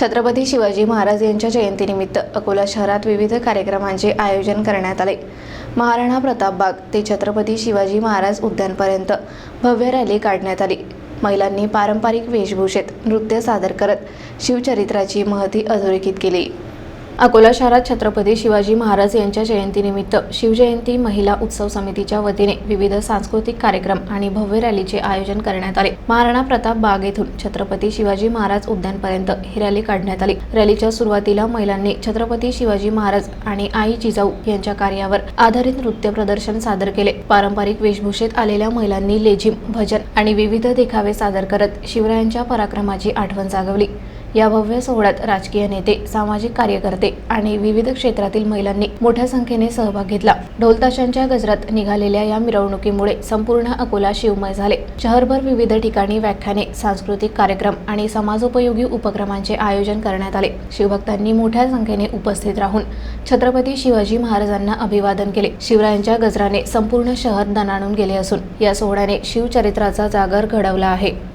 छत्रपती शिवाजी महाराज यांच्या जयंतीनिमित्त अकोला शहरात विविध कार्यक्रमांचे आयोजन करण्यात आले. महाराणा प्रताप बाग ते छत्रपती शिवाजी महाराज उद्यानपर्यंत भव्य रॅली काढण्यात आली. महिलांनी पारंपरिक वेशभूषेत नृत्य सादर करत शिवचरित्राची महती अधोरेखित केली. अकोला शहरात छत्रपती शिवाजी महाराज यांच्या जयंतीनिमित्त शिवजयंती महिला उत्सव समितीच्या वतीने विविध सांस्कृतिक कार्यक्रम आणि भव्य रॅलीचे आयोजन करण्यात आले. महाराणा प्रताप बाग येथून छत्रपती शिवाजी महाराज उद्यानपर्यंत ही रॅली काढण्यात आली. रॅलीच्या सुरुवातीला महिलांनी छत्रपती शिवाजी महाराज आणि आई जिजाऊ यांच्या कार्यावर आधारित नृत्य प्रदर्शन सादर केले. पारंपरिक वेशभूषेत आलेल्या महिलांनी लेझिम भजन आणि विविध देखावे सादर करत शिवरायांच्या पराक्रमाची आठवण जागवली. या भव्य सोहळ्यात राजकीय नेते सामाजिक कार्यकर्ते आणि विविध क्षेत्रातील महिलांनी मोठ्या संख्येने सहभाग घेतला. ढोलताशांच्या गजरात निघालेल्या या मिरवणुकीमुळे संपूर्ण अकोला शिवमय झाले. शहरभर विविध ठिकाणी व्याख्याने सांस्कृतिक कार्यक्रम आणि समाजोपयोगी उपक्रमांचे आयोजन करण्यात आले. शिवभक्तांनी मोठ्या संख्येने उपस्थित राहून छत्रपती शिवाजी महाराजांना अभिवादन केले. शिवरायांच्या गजराने संपूर्ण शहर दणाणून गेले असून या सोहळ्याने शिवचरित्राचा जागर घडवला आहे.